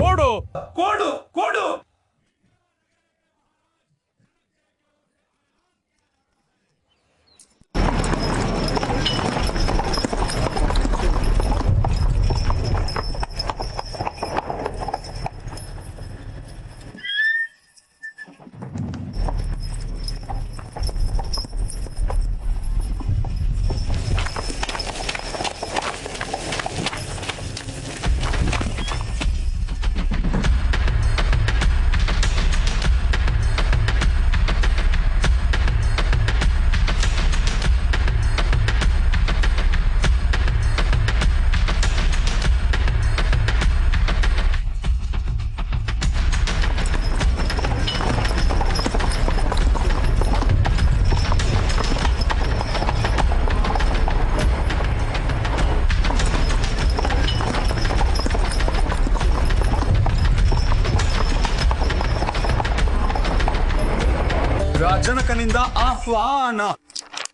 ಕೊಡು. ಕೊಡು ಕೊಡು. ರಾಜನಕನಿಂದ ಆಹ್ವಾನ.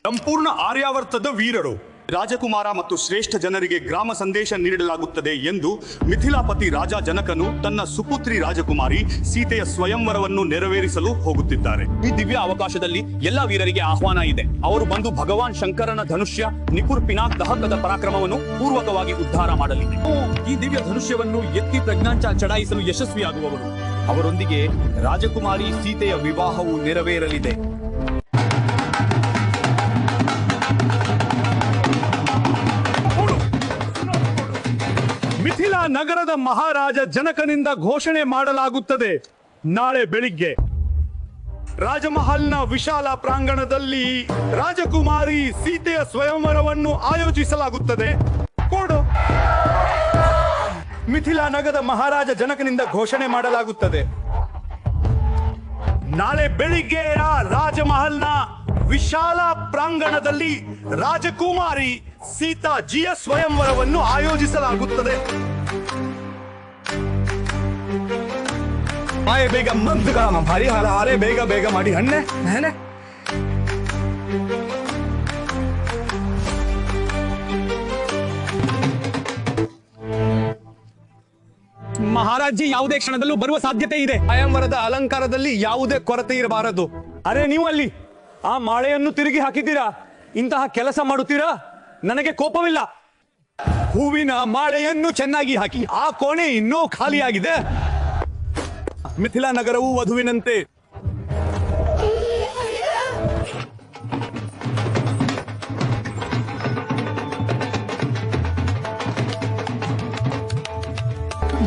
ಸಂಪೂರ್ಣ ಆರ್ಯಾವರ್ತದ ವೀರರು. ರಾಜಕುಮಾರ ಮತ್ತು ಶ್ರೇಷ್ಠ ಜನರಿಗೆ ಗ್ರಾಮ ಸಂದೇಶ ನೀಡಲಾಗುತ್ತದೆ ಎಂದು ಮಿಥಿಲಾಪತಿ ರಾಜ ಜನಕನು ತನ್ನ ಸುಪುತ್ರಿ ರಾಜಕುಮಾರಿ ಸೀತೆಯ ಸ್ವಯಂವರವನ್ನು ನೆರವೇರಿಸಲು ಹೋಗುತ್ತಿದ್ದಾರೆ. ಈ ದಿವ್ಯ ಅವಕಾಶದಲ್ಲಿ ಎಲ್ಲ ವೀರರಿಗೆ ಆಹ್ವಾನ ಇದೆ. ಅವರು ಬಂದು ಭಗವಾನ್ ಶಂಕರನ ಧನುಷ್ಯ ನಿಪುರ್ ಪಿನಾಕ್ ದಹಕದ ಪರಾಕ್ರಮವನ್ನು ಪೂರ್ವಕವಾಗಿ ಉದ್ಧಾರ ಮಾಡಲಿದೆ. ಈ ದಿವ್ಯ ಧನುಷ್ಯವನ್ನು ಎತ್ತಿ ಪ್ರಜ್ಞಾಂಚ ಚಡಾಯಿಸಲು ಯಶಸ್ವಿಯಾಗುವವರು. ಅವರೊಂದಿಗೆ ರಾಜಕುಮಾರಿ ಸೀತೆಯ ವಿವಾಹವು ನೆರವೇರಲಿದೆ. ನಗರದ ಮಹಾರಾಜ ಜನಕನಿಂದ ಘೋಷಣೆ ಮಾಡಲಾಗುತ್ತದೆ. ನಾಳೆ ಬೆಳಿಗ್ಗೆ ರಾಜಮಹಲ್ನ ವಿಶಾಲ ಪ್ರಾಂಗಣದಲ್ಲಿ ರಾಜಕುಮಾರಿ ಸೀತೆಯ ಸ್ವಯಂವರವನ್ನು ಆಯೋಜಿಸಲಾಗುತ್ತದೆ. ಕೊಡು. ಮಿಥಿಲಾ ನಗರದ ಮಹಾರಾಜ ಜನಕನಿಂದ ಘೋಷಣೆ ಮಾಡಲಾಗುತ್ತದೆ. ನಾಳೆ ಬೆಳಿಗ್ಗೆ ರಾಜಮಹಲ್ನ ವಿಶಾಲ ಪ್ರಾಂಗಣದಲ್ಲಿ ರಾಜಕುಮಾರಿ ಸೀತಾಜಿಯ ಸ್ವಯಂವರವನ್ನು ಆಯೋಜಿಸಲಾಗುತ್ತದೆ. ಆಯೆ ಬೇಗ ಮದ್ದು ಕಾಮ ಭಾರಿ ಹಾಲ ಆರೆ ಬೇಗ ಬೇಗ ಮಾಡಿ ಹಣ್ಣೆ. ಹಣ್ಣೆ? ಮಹಾರಾಜಿ ಯಾವುದೇ ಕ್ಷಣದಲ್ಲೂ ಬರುವ ಸಾಧ್ಯತೆ ಇದೆ. ಅಯಂವರದ ಅಲಂಕಾರದಲ್ಲಿ ಯಾವುದೇ ಕೊರತೆ ಇರಬಾರದು. ಅರೆ ನೀವು ಅಲ್ಲಿ ಆ ಮಾಳೆಯನ್ನು ತಿರುಗಿ ಹಾಕಿದ್ದೀರಾ? ಇಂತಹ ಕೆಲಸ ಮಾಡುತ್ತೀರಾ? ನನಗೆ ಕೋಪವಿಲ್ಲ. ಹೂವಿನ ಮಾಳೆಯನ್ನು ಚೆನ್ನಾಗಿ ಹಾಕಿ ಆ ಕೋಣೆ ಇನ್ನೂ ಖಾಲಿಯಾಗಿದೆ. ಮಿಥಿಲಾ ನಗರವು ವಧುವಿನಂತೆ.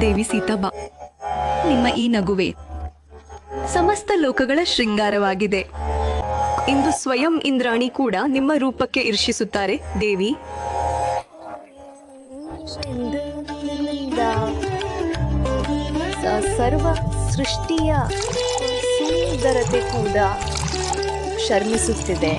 ದೇವಿ ಸೀತಾಬಾ ನಿಮ್ಮ ಈ ನಗುವೆ ಸಮಸ್ತ ಲೋಕಗಳ ಶೃಂಗಾರವಾಗಿದೆ. ಇಂದು ಸ್ವಯಂ ಇಂದ್ರಾಣಿ ಕೂಡ ನಿಮ್ಮ ರೂಪಕ್ಕೆ ಇರ್ಷಿಸುತ್ತಾರೆ. ದೇವಿ. ಸರ್ವ ಸೃಷ್ಟಿಯ ಸುಂದರತೆ ಕೂಡ ಶರ್ಮಿಸುತ್ತಿದೆ.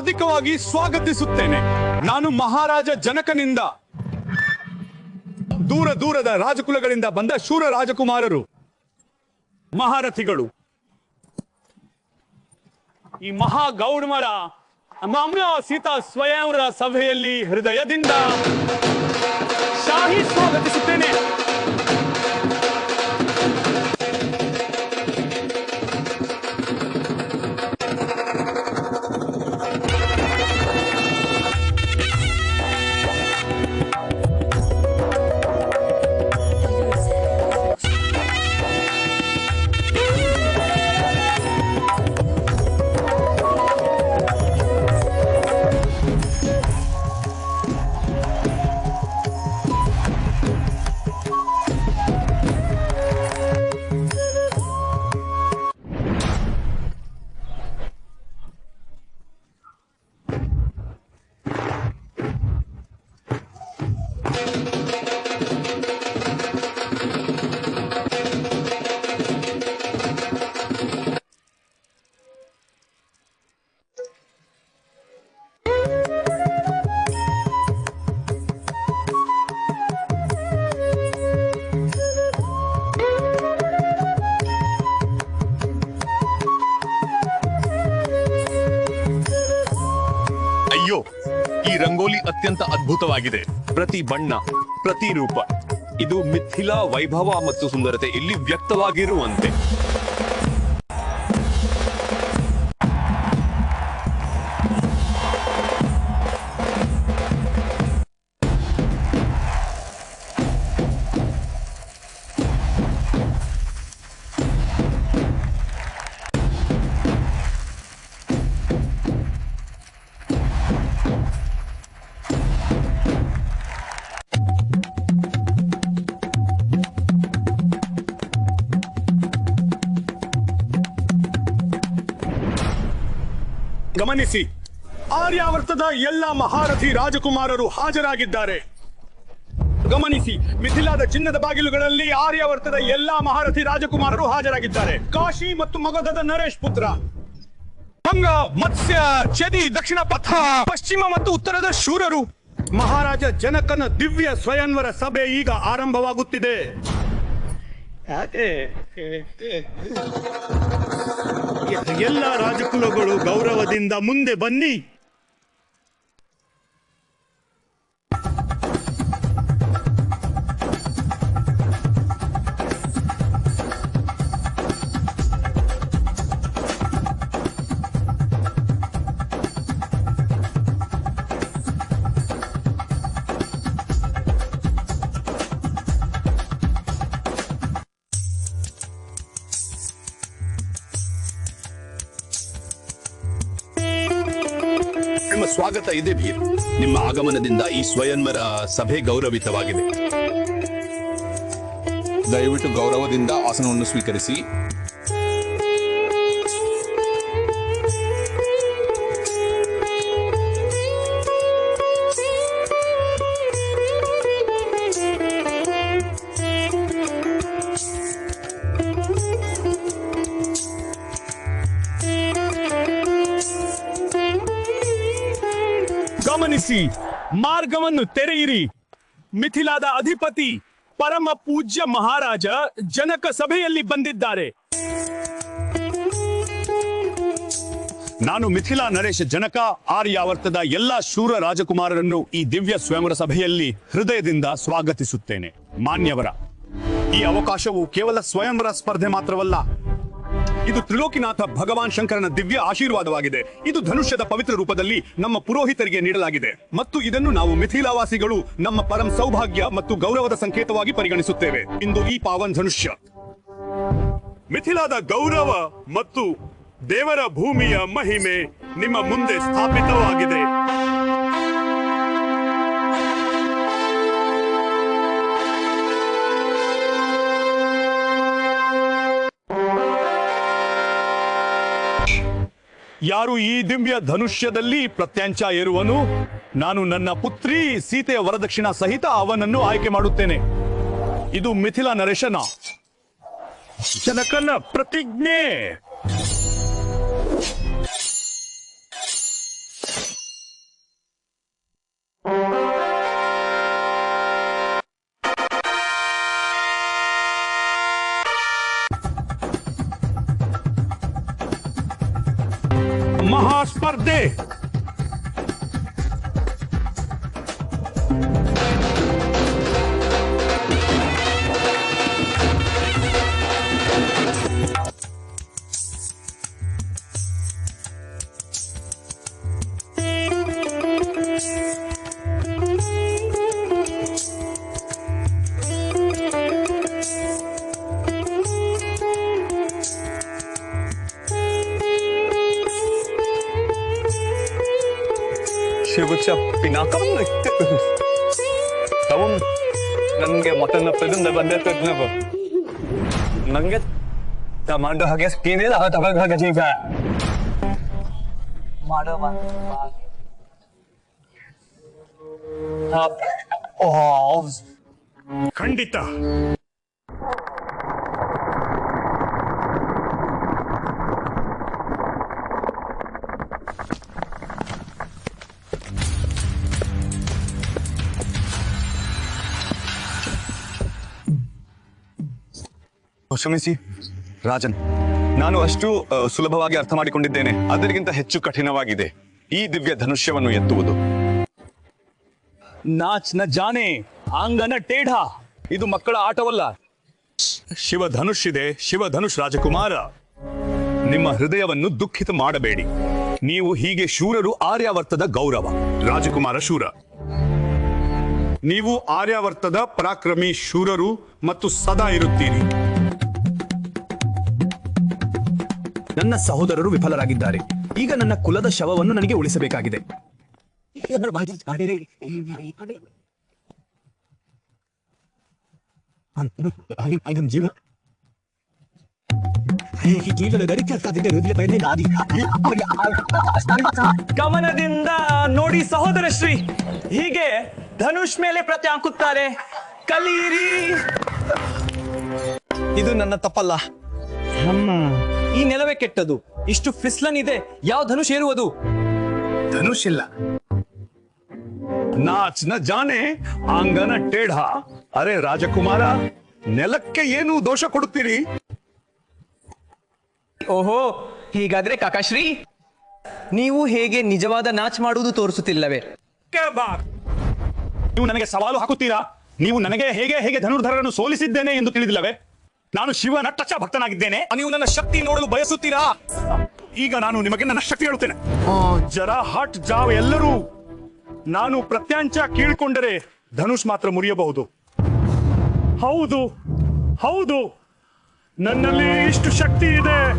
ಹಾರ್ದಿಕವಾಗಿ ಸ್ವಾಗತಿಸುತ್ತೇನೆ. ನಾನು ಮಹಾರಾಜ ಜನಕನಿಂದ ದೂರ ದೂರದ ರಾಜಕುಲಗಳಿಂದ ಬಂದ ಶೂರ ರಾಜಕುಮಾರರು, ಮಹಾರಥಿಗಳು. ಈ ಮಹಾ ಗೌಡಮರ ಸೀತಾ ಸ್ವಯಂವರ ಸಭೆಯಲ್ಲಿ ಹೃದಯದಿಂದ ಶಾಹಿ ಸ್ವಾಗತಿಸುತ್ತೇನೆ. ರಂಗೋಲಿ ಅತ್ಯಂತ ಅದ್ಭುತವಾಗಿದೆ. ಪ್ರತಿ ಬಣ್ಣ ಪ್ರತಿ ರೂಪ. ಇದು ಮಿಥಿಲಾ ವೈಭವ ಮತ್ತು ಸುಂದರತೆ ಇಲ್ಲಿ ವ್ಯಕ್ತವಾಗಿರುವಂತೆ. ಗಮನಿಸಿ, ಆರ್ಯಾವರ್ತದ ಎಲ್ಲ ಮಹಾರಥಿ ರಾಜಕುಮಾರರು ಹಾಜರಾಗಿದ್ದಾರೆ. ಗಮನಿಸಿ, ಮಿಥಿಲಾದ ಚಿನ್ನದ ಬಾಗಿಲುಗಳಲ್ಲಿ ಆರ್ಯಾವರ್ತದ ಎಲ್ಲಾ ಮಹಾರಥಿ ರಾಜಕುಮಾರರು ಹಾಜರಾಗಿದ್ದಾರೆ. ಕಾಶಿ ಮತ್ತು ಮಗಧದ ನರೇಶ್ ಪುತ್ರ. ಭಂಗ ಮತ್ಸ್ಯ, ಚದಿ, ದಕ್ಷಿಣ ಪಥ, ಪಶ್ಚಿಮ ಮತ್ತು ಉತ್ತರದ ಶೂರರು. ಮಹಾರಾಜ ಜನಕನ ದಿವ್ಯ ಸ್ವಯಂವರ ಸಭೆ ಈಗ ಆರಂಭವಾಗುತ್ತಿದೆ. ಎಲ್ಲ ರಾಜಕುಲಗಳು ಗೌರವದಿಂದ ಮುಂದೆ ಬನ್ನಿ. ನಿಮ್ಮ ಸ್ವಾಗತ ಇದೆ ಭೀರ್ ನಿಮ್ಮ ಆಗಮನದಿಂದ ಈ ಸ್ವಯಂವರ ಸಭೆ ಗೌರವಿತವಾಗಿದೆ ದಯವಿಟ್ಟು ಗೌರವದಿಂದ ಆಸನವನ್ನು ಸ್ವೀಕರಿಸಿ. ಗಮನಿಸಿ ಮಾರ್ಗವನ್ನು ತೆರೆಯಿರಿ. ಮಿಥಿಲಾದ ಅಧಿಪತಿ ಪರಮ ಪೂಜ್ಯ ಮಹಾರಾಜ ಜನಕ ಸಭೆಯಲ್ಲಿ ಬಂದಿದ್ದಾರೆ. ನಾನು ಮಿಥಿಲಾ ನರೇಶ್ ಜನಕ, ಆರ್ಯಾವರ್ತದ ಎಲ್ಲಾ ಶೂರ ರಾಜಕುಮಾರರನ್ನು ಈ ದಿವ್ಯ ಸ್ವಯಂವರ ಸಭೆಯಲ್ಲಿ ಹೃದಯದಿಂದ ಸ್ವಾಗತಿಸುತ್ತೇನೆ. ಮಾನ್ಯವರ, ಈ ಅವಕಾಶವು ಕೇವಲ ಸ್ವಯಂವರ ಸ್ಪರ್ಧೆ ಮಾತ್ರವಲ್ಲ ಇದು ತ್ರಿಲೋಕಿನಾಥ ಭಗವಾನ್ ಶಂಕರನ ದಿವ್ಯ ಆಶೀರ್ವಾದವಾಗಿದೆ. ಇದು ಧನುಷ್ಯದ ಪವಿತ್ರ ರೂಪದಲ್ಲಿ ನಮ್ಮ ಪುರೋಹಿತರಿಗೆ ನೀಡಲಾಗಿದೆ. ಮತ್ತು ಇದನ್ನು ನಾವು ಮಿಥಿಲಾವಾಸಿಗಳು ನಮ್ಮ ಪರಂ ಸೌಭಾಗ್ಯ ಮತ್ತು ಗೌರವದ ಸಂಕೇತವಾಗಿ ಪರಿಗಣಿಸುತ್ತೇವೆ. ಇಂದು ಈ ಪಾವನ್ ಧನುಷ್ಯ. ಮಿಥಿಲಾದ ಗೌರವ ಮತ್ತು ದೇವರ ಭೂಮಿಯ ಮಹಿಮೆ ನಿಮ್ಮ ಮುಂದೆ ಸ್ಥಾಪಿತವಾಗಿದೆ. ಯಾರು ಈ ದಿಂಬ್ಯ ಧನುಷ್ಯದಲ್ಲಿ ಪ್ರತ್ಯಂಚ ಏರುವನು? ನಾನು ನನ್ನ ಪುತ್ರಿ ಸೀತೆಯ ವರದಕ್ಷಿಣ ಸಹಿತ ಅವನನ್ನು ಆಯ್ಕೆ ಮಾಡುತ್ತೇನೆ. ಇದು ಮಿಥಿಲಾ ನರೇಶನ ಜನಕನ ಪ್ರತಿಜ್ಞೆ. morte ಮಹಾಸ್ಪರ್ಧೆ ಶಿವಚ ಪಿನಾಕವನ್ನು ತವಂ ನನಗೆ ಮಟನ್ ಪ್ರದಿಂದ ಬಂದೆ ತಜ್ಞ ನನಗೆ ಟಮಾಟೊ ಹಾಗೆ ಸ್ಕಿನ್ ಇಲ್ಲ ತಗೊಂಡ್ ಹಾಗೆ ಈಗ ಮಾಡೋ ಓಹ್ ಖಂಡಿತ. ಕ್ಷಮಿಸಿ. ರಾಜನ್, ನಾನು ಅಷ್ಟು ಸುಲಭವಾಗಿ ಅರ್ಥ ಮಾಡಿಕೊಂಡಿದ್ದೇನೆ. ಅದರಿಗಿಂತ ಹೆಚ್ಚು ಕಠಿಣವಾಗಿದೆ ಈ ದಿವ್ಯ ಧನುಷ್ಯವನ್ನು ಎತ್ತುವುದು. ನಾಚ್ನ ಜಾನೆ ಆಂಗನ ಟೇಢ. ಇದು ಮಕ್ಕಳ ಆಟವಲ್ಲ. ಶಿವ ಧನುಷ್ ಇದೆ, ಶಿವ ಧನುಷ್ ರಾಜಕುಮಾರ. ನಿಮ್ಮ ಹೃದಯವನ್ನು ದುಃಖಿತ ಮಾಡಬೇಡಿ. ನೀವು ಹೀಗೆ ಶೂರರು ಆರ್ಯಾವರ್ತದ ಗೌರವ. ರಾಜಕುಮಾರ ಶೂರ. ನೀವು ಆರ್ಯಾವರ್ತದ ಪರಾಕ್ರಮಿ ಶೂರರು ಮತ್ತು ಸದಾ ಇರುತ್ತೀರಿ. ನನ್ನ ಸಹೋದರರು ವಿಫಲರಾಗಿದ್ದಾರೆ. ಈಗ ನನ್ನ ಕುಲದ ಶವವನ್ನು ನನಗೆ ಉಳಿಸಬೇಕಾಗಿದೆ. ಗಮನದಿಂದ ನೋಡಿ ಸಹೋದರ ಶ್ರೀ ಹೀಗೆ ಧನುಷ್ ಮೇಲೆ ಪ್ರತಿ ಹಾಕುತ್ತಾರೆ. ಕಲೀರಿ. ಇದು ನನ್ನ ತಪ್ಪಲ್ಲ. ಈ ನೆಲವೇ ಕೆಟ್ಟದು. ಇಷ್ಟು ಫಿಸ್ಲನ್ ಇದೆ ಯಾವ ಧನುಷ್ ಏರುವುದು? ಧನುಷ್ ಇಲ್ಲ. ನಾಚ್ನ ಜಾನೆ ಅಂಗನ ಟೇಢ. ಅರೆ ರಾಜಕುಮಾರ ನೆಲಕ್ಕೆ ಏನು ದೋಷ ಕೊಡುತ್ತೀರಿ? ಓಹೋ ಹೀಗಾದ್ರೆ ಕಾಕಾಶ್ರೀ ನೀವು ಹೇಗೆ ನಿಜವಾದ ನಾಚ್ ಮಾಡುವುದು ತೋರಿಸುತ್ತಿಲ್ಲವೇ? ನೀವು ನನಗೆ ಸವಾಲು ಹಾಕುತ್ತೀರಾ? ನೀವು ನನಗೆ ಹೇಗೆ ಹೇಗೆ ಧನುರ್ಧರನ್ನು ಸೋಲಿಸಿದ್ದೇನೆ ಎಂದು ತಿಳಿದಿಲ್ಲವೇ? ನಾನು ಶಿವನ ಟಚ ಭಕ್ತನಾಗಿದ್ದೇನೆ. ನೀವು ನನ್ನ ಶಕ್ತಿ ನೋಡಲು ಬಯಸುತ್ತೀರಾ? ಈಗ ನಾನು ನಿಮಗೆ ನನ್ನ ಶಕ್ತಿ ಹೇಳುತ್ತೇನೆ. ಆ, ಜರ ಹಟ್ ಜಾವ್ ಎಲ್ಲರೂ. ನಾನು ಪ್ರತ್ಯಾಂಚ ಕೀಳ್ಕೊಂಡರೆ ಧನುಷ್ ಮಾತ್ರ ಮುರಿಯಬಹುದು. ಹೌದು ಹೌದು. ನನ್ನಲ್ಲಿ ಇಷ್ಟು ಶಕ್ತಿ ಇದೆ.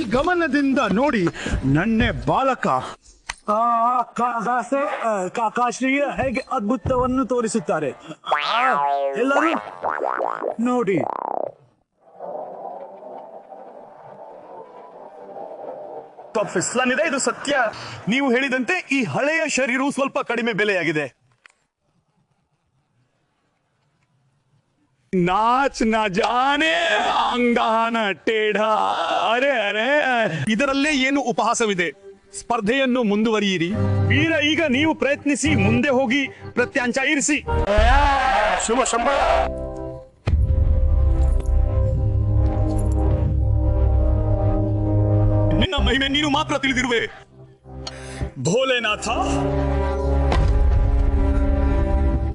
ಈ ಗಮನದಿಂದ ನೋಡಿ ನನ್ನೆ ಬಾಲಕ. ಕಾಕಾಶ್ರೀ ಹೇಗೆ ಅದ್ಭುತವನ್ನು ತೋರಿಸುತ್ತಾರೆ? ಎಲ್ಲರೂ ನೋಡಿ. ಇದು ಸತ್ಯ. ನೀವು ಹೇಳಿದಂತೆ ಈ ಹಳೆಯ ಶರೀರವು ಸ್ವಲ್ಪ ಕಡಿಮೆ ಬೆಲೆಯಾಗಿದೆ. ನಾಚ್ನ ಜಾನೆ, ಅಂಗಾನ ಟೇಢ. ಅರೆ ಅರೆ. ಇದರಲ್ಲೇ ಏನು ಉಪಹಾಸವಿದೆ? ಸ್ಪರ್ಧೆಯನ್ನು ಮುಂದುವರಿಯಿರಿ. ವೀರ ಈಗ ನೀವು ಪ್ರಯತ್ನಿಸಿ ಮುಂದೆ ಹೋಗಿ ಪ್ರತ್ಯಾಂಶ ಇರಿಸಿ. ಶುಭ ಶಂಭ ನಿನ್ನ ಮಹಿಮೆ ನೀನು ಮಾತ್ರ ತಿಳಿದಿರುವೆ. ಭೋಲೆನಾಥ.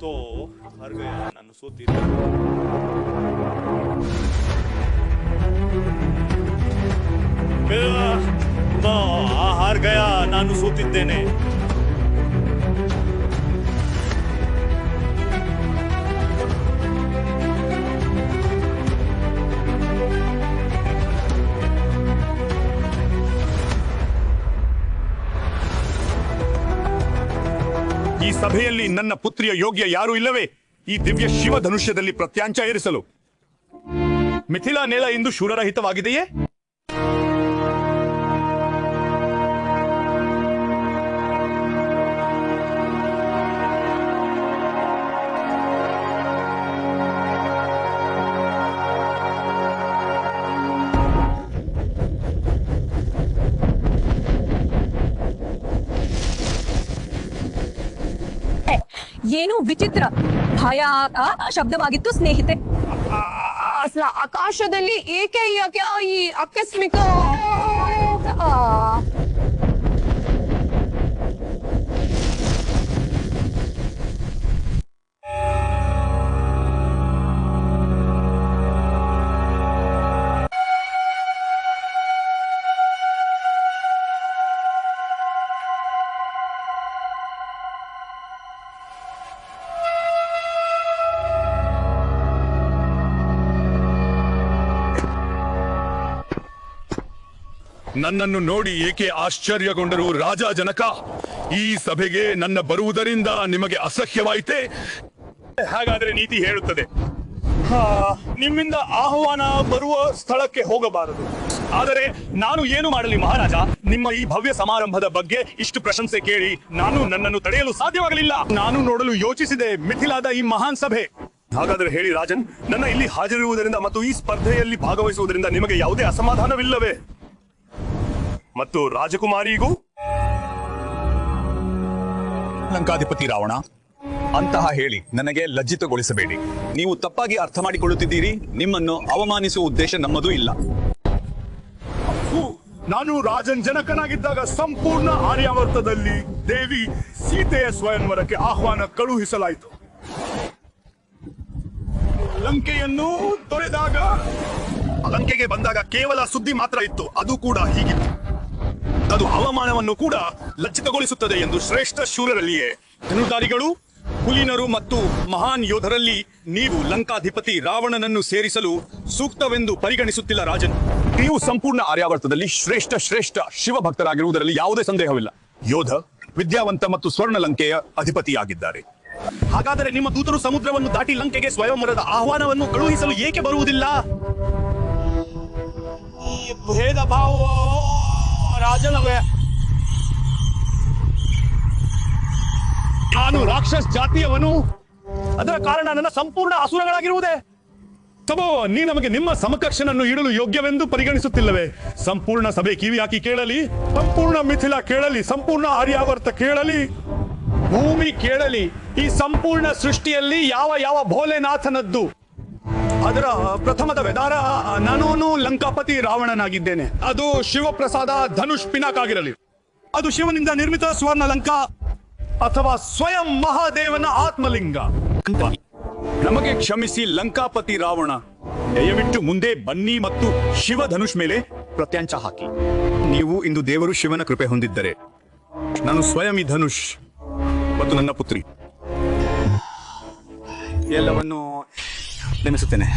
ತೋ ಹರ್ಗೆ ನಾನು ಸೋತಿದ್ದ Yeah. ಹಾರ್ ಗಯ ನಾನು ಸೂತಿದ್ದೇನೆ. ಈ ಸಭೆಯಲ್ಲಿ ನನ್ನ ಪುತ್ರಿಯ ಯೋಗ್ಯ ಯಾರೂ ಇಲ್ಲವೇ? ಈ ದಿವ್ಯ ಶಿವ ಧನುಷ್ಯದಲ್ಲಿ ಪ್ರತ್ಯಾಂಚ ಏರಿಸಲು. ಮಿಥಿಲಾ ನೇಳ ಇಂದು ಶೂರರಹಿತವಾಗಿದೆಯೇ? ಏನು ವಿಚಿತ್ರ ಭಯ ಶಬ್ದವಾಗಿತ್ತು ಸ್ನೇಹಿತೆ. ಅಸಲ ಆಕಾಶದಲ್ಲಿ ಏಕೆ ಯಾಕೆ ಈ ಆಕಸ್ಮಿಕ ನನ್ನನ್ನು ನೋಡಿ ಏಕೆ ಆಶ್ಚರ್ಯಗೊಂಡರು ರಾಜ ಜನಕ ಈ ಸಭೆಗೆ ನನ್ನ ಬರುವುದರಿಂದ ನಿಮಗೆ ಅಸಹ್ಯವಾಯಿತೆ? ಹಾಗಾದರೆ ನೀತಿ ಹೇಳುತ್ತದೆ. ನಿಮ್ಮಿಂದ ಆಹ್ವಾನ ಬರುವ ಸ್ಥಳಕ್ಕೆ ಹೋಗಬಾರದು. ಆದರೆ ನಾನು ಏನು ಮಾಡಲಿ ಮಹಾರಾಜ? ನಿಮ್ಮ ಈ ಭವ್ಯ ಸಮಾರಂಭದ ಬಗ್ಗೆ ಇಷ್ಟು ಪ್ರಶಂಸೆ ಕೇಳಿ ನಾನು ನನ್ನನ್ನು ತಡೆಯಲು ಸಾಧ್ಯವಾಗಲಿಲ್ಲ. ನಾನು ನೋಡಲು ಯೋಚಿಸಿದೆ, ಮಿಥಿಲಾದ ಈ ಮಹಾನ್ ಸಭೆ. ಹಾಗಾದರೆ ಹೇಳಿ ರಾಜನ್, ನನ್ನ ಇಲ್ಲಿ ಹಾಜರಿರುವುದರಿಂದ ಮತ್ತು ಈ ಸ್ಪರ್ಧೆಯಲ್ಲಿ ಭಾಗವಹಿಸುವುದರಿಂದ ನಿಮಗೆ ಯಾವುದೇ ಅಸಮಾಧಾನವಿಲ್ಲವೇ? ಮತ್ತು ರಾಜಕುಮಾರಿಗೂ? ಲಂಕಾಧಿಪತಿ ರಾವಣ ಅಂತಹ ಹೇಳಿ ನನಗೆ ಲಜ್ಜಿತಗೊಳಿಸಬೇಡಿ. ನೀವು ತಪ್ಪಾಗಿ ಅರ್ಥ ಮಾಡಿಕೊಳ್ಳುತ್ತಿದ್ದೀರಿ ನಿಮ್ಮನ್ನು ಅವಮಾನಿಸುವ ಉದ್ದೇಶ ನಮ್ಮದೂ ಇಲ್ಲ. ನಾನು ರಾಜನ್ ಜನಕನಾಗಿದ್ದಾಗ ಸಂಪೂರ್ಣ ಆರ್ಯಾವರ್ತದಲ್ಲಿ ದೇವಿ ಸೀತೆಯ ಸ್ವಯಂವರಕ್ಕೆ ಆಹ್ವಾನ ಕಳುಹಿಸಲಾಯಿತು. ಲಂಕೆಯನ್ನು ತೊರೆದಾಗ ಲಂಕೆಗೆ ಬಂದಾಗ ಕೇವಲ ಸುದ್ದಿ ಮಾತ್ರ ಇತ್ತು ಅದು ಕೂಡ ಹೀಗಿತ್ತು. ಅದು ಹವಾಮಾನವನ್ನು ಕೂಡ ಲಜ್ಜಿತಗೊಳಿಸುತ್ತದೆ ಎಂದು ಶ್ರೇಷ್ಠ ಶೂರರಲ್ಲಿಯೇ. ಧನುಧಾರಿಗಳು ಕುಲೀನರು ಮತ್ತು ಮಹಾನ್ ಯೋಧರಲ್ಲಿ ನೀವು ಲಂಕಾಧಿಪತಿ ರಾವಣನನ್ನು ಸೇರಿಸಲು ಸೂಕ್ತವೆಂದು ಪರಿಗಣಿಸುತ್ತಿಲ್ಲ ರಾಜನ್. ನೀವು ಸಂಪೂರ್ಣ ಆರ್ಯಾವರ್ತದಲ್ಲಿ ಶ್ರೇಷ್ಠ ಶ್ರೇಷ್ಠ ಶಿವಭಕ್ತರಾಗಿರುವುದರಲ್ಲಿ ಯಾವುದೇ ಸಂದೇಹವಿಲ್ಲ. ಯೋಧ, ವಿದ್ಯಾವಂತ ಮತ್ತು ಸ್ವರ್ಣ ಲಂಕೆಯ ಅಧಿಪತಿಯಾಗಿದ್ದಾರೆ. ಹಾಗಾದರೆ ನಿಮ್ಮ ದೂತರು ಸಮುದ್ರವನ್ನು ದಾಟಿ ಲಂಕೆಗೆ ಸ್ವಯಂವರದ ಆಹ್ವಾನವನ್ನು ಕಳುಹಿಸಲು ಏಕೆ ಬರುವುದಿಲ್ಲ? ರಾಜನವೇ. ನಾನು ರಾಕ್ಷಸ್ ಜಾತಿಯವನು. ಅದರ ಕಾರಣ ನನ್ನ ಸಂಪೂರ್ಣ ಅಸುರಗಳಾಗಿರುವುದೇ. ತಬೋ ನೀ ನಮಗೆ ನಿಮ್ಮ ಸಮಕಕ್ಷನನ್ನು ಇಡಲು ಯೋಗ್ಯವೆಂದು ಪರಿಗಣಿಸುತ್ತಿಲ್ಲವೇ? ಸಂಪೂರ್ಣ ಸಭೆ ಕಿವಿ ಹಾಕಿ ಕೇಳಲಿ. ಸಂಪೂರ್ಣ ಮಿಥಿಲ ಕೇಳಲಿ. ಸಂಪೂರ್ಣ ಆರ್ಯಾವರ್ತ ಕೇಳಲಿ. ಭೂಮಿ ಕೇಳಲಿ. ಈ ಸಂಪೂರ್ಣ ಸೃಷ್ಟಿಯಲ್ಲಿ ಯಾವ ಯಾವ ಭೋಲೆನಾಥನದ್ದು? ಅದರ ಪ್ರಥಮದ ವೆದಾರ ನಾನೂನು ಲಂಕಾಪತಿ ರಾವಣನಾಗಿದ್ದೇನೆ. ಅದು ಶಿವಪ್ರಸಾದ ಧನುಷ್ ಪಿನಾಕ್ ಆಗಿರಲಿ. ಅದು ಶಿವನಿಂದ ನಿರ್ಮಿತ ಸುವರ್ಣ ಲಂಕಾ ಅಥವಾ ಸ್ವಯಂ ಮಹಾದೇವನ ಆತ್ಮಲಿಂಗ. ನಮಗೆ ಕ್ಷಮಿಸಿ ಲಂಕಾಪತಿ ರಾವಣ, ದಯವಿಟ್ಟು ಮುಂದೆ ಬನ್ನಿ ಮತ್ತು ಶಿವ ಧನುಷ್ ಮೇಲೆ ಪ್ರತ್ಯಂಚ ಹಾಕಿ. ನೀವು ಇಂದು ದೇವರು ಶಿವನ ಕೃಪೆ ಹೊಂದಿದ್ದರೆ, ನಾನು ಸ್ವಯಂ ಈ ಧನುಷ್ ಮತ್ತು ನನ್ನ ಪುತ್ರಿ. ಎಲ್ಲವನ್ನು ನೆನೆಸುತ್ತೇನೆ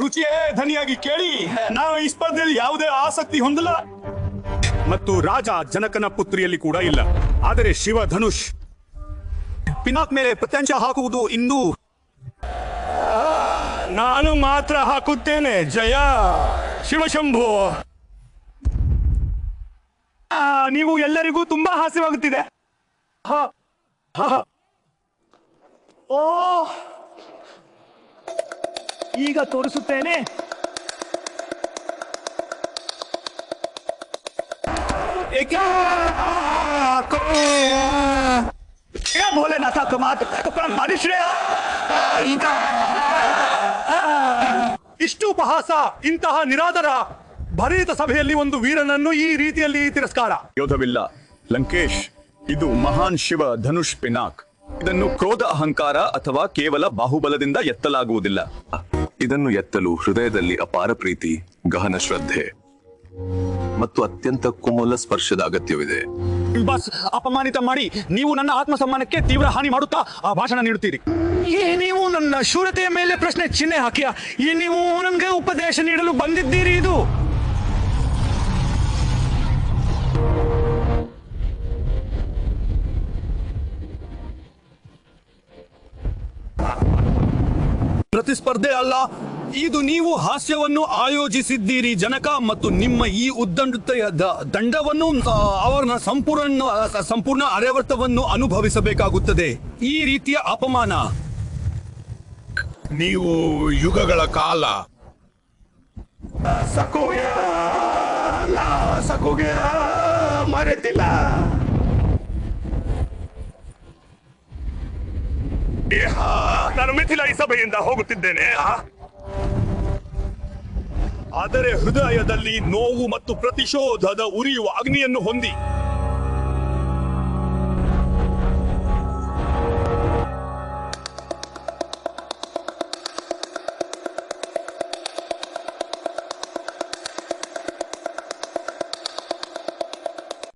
ರುಚಿಯೇ ಧನಿಯಾಗಿ ಕೇಳಿ, ನಾವು ಈ ಸ್ಪರ್ಧೆಯಲ್ಲಿ ಯಾವುದೇ ಆಸಕ್ತಿ ಹೊಂದಲ್ಲ. ಮತ್ತು ರಾಜ ಜನಕನ ಪುತ್ರಿಯಲ್ಲಿ ಕೂಡ ಇಲ್ಲ. ಆದರೆ ಶಿವ ಧನುಷ್ ಪಿನಾಕ್ ಮೇಲೆ ಪ್ರತ್ಯಂಶ ಹಾಕುವುದು ಇಂದು ನಾನು ಮಾತ್ರ ಹಾಕುತ್ತೇನೆ, ಜಯ ಶಿವಶಂಭು. ನೀವು ಎಲ್ಲರಿಗೂ ತುಂಬಾ ಹಾಸ್ಯವಾಗುತ್ತಿದೆ. ಓ ಈಗ ತೋರಿಸುತ್ತೇನೆ. ಭೋಲೆನಾಥ ಕುಮಾರ್ ಮನುಷ್ಯ ಇಷ್ಟು ಉಪಹಾಸ ಇಂತಹ ನಿರಾದರ ಭರಿತ ಸಭೆಯಲ್ಲಿ ಒಂದು ವೀರನನ್ನು ಈ ರೀತಿಯಲ್ಲಿ ತಿರಸ್ಕಾರ. ಯೋಧವಿಲ್ಲ. ಲಂಕೇಶ್ ಇದು ಮಹಾನ್ ಶಿವ ಧನುಷ್ ಪಿನಾಕ್. ಇದನ್ನು ಕ್ರೋಧ ಅಹಂಕಾರ ಅಥವಾ ಕೇವಲ ಬಾಹುಬಲದಿಂದ ಎತ್ತಲಾಗುವುದಿಲ್ಲ. ಇದನ್ನು ಎತ್ತಲು ಹೃದಯದಲ್ಲಿ ಅಪಾರ ಪ್ರೀತಿ ಗಹನ ಶ್ರದ್ಧೆ ಮತ್ತು ಅತ್ಯಂತ ಕೋಮಲ ಸ್ಪರ್ಶದ ಅಗತ್ಯವಿದೆ. ಬಸ್ ಅಪಮಾನಿತ ಮಾಡಿ ನೀವು ನನ್ನ ಆತ್ಮ ಸಮ್ಮಾನಕ್ಕೆ ತೀವ್ರ ಹಾನಿ ಮಾಡುತ್ತಾ ಆ ಭಾಷಣ ನೀಡುತ್ತೀರಿ. ಈ ನೀವು ನನ್ನ ಶೂರತೆಯ ಮೇಲೆ ಪ್ರಶ್ನೆ ಚಿಹ್ನೆ ಹಾಕಿಯಾ? ಈ ನೀವು ನನಗೆ ಉಪದೇಶ ನೀಡಲು ಬಂದಿದ್ದೀರಿ ಇದು? ಪ್ರತಿಸ್ಪರ್ಧೆ ಅಲ್ಲ. ಇದು ನೀವು ಹಾಸ್ಯವನ್ನು ಆಯೋಜಿಸಿದ್ದೀರಿ ಜನಕ ಮತ್ತು ನಿಮ್ಮ ಈ ಉದ್ದಂಡತೆಯ ದಂಡವನ್ನು ಅವರ ಸಂಪೂರ್ಣ ಸಂಪೂರ್ಣ ಅರೆವರ್ತವನ್ನು ಅನುಭವಿಸಬೇಕಾಗುತ್ತದೆ. ಈ ರೀತಿಯ ಅಪಮಾನ. ನೀವು ಯುಗಗಳ ಕಾಲ. ಮರೆತಿಲ್ಲ. ನಾನು ಮಿಥಿಲ ಈ ಸಭೆಯಿಂದ ಹೋಗುತ್ತಿದ್ದೇನೆ. ಆದರೆ ಹೃದಯದಲ್ಲಿ ನೋವು ಮತ್ತು ಪ್ರತಿಶೋಧದ ಉರಿಯುವ ಅಗ್ನಿಯನ್ನು ಹೊಂದಿ.